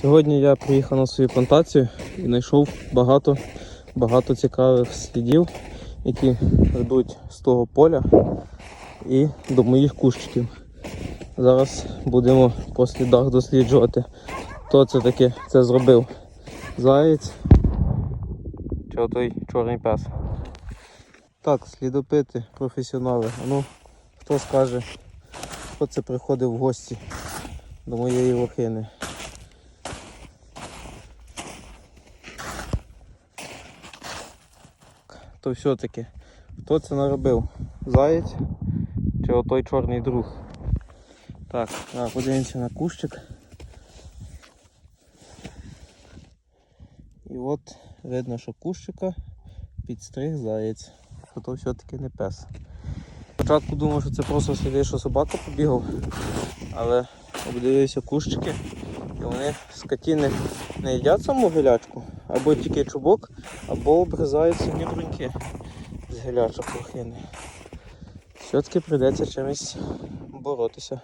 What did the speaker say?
Сьогодні я приїхав на свою плантацію і знайшов багато, багато цікавих слідів, які ведуть з того поля і до моїх кущиків. Зараз будемо по слідах досліджувати, хто це таке це зробив. Заєць чи отой чорний пес. Так, слідопити, професіонали. Ну, хто скаже, хто це приходив в гості до моєї лохини. То все-таки, хто це наробив? Заєць чи отой чорний друг? Так, подивимося на кущик. І от видно, що кущика підстриг заєць. Що то все-таки не пес. Спочатку думав, що це просто сліди, що собака побігав, але обдивився кущики і вони скотіни не їдять саму гілячку, або тільки чубок, або обрізають самі з гілячок лохини. Все-таки прийдеться чимось боротися.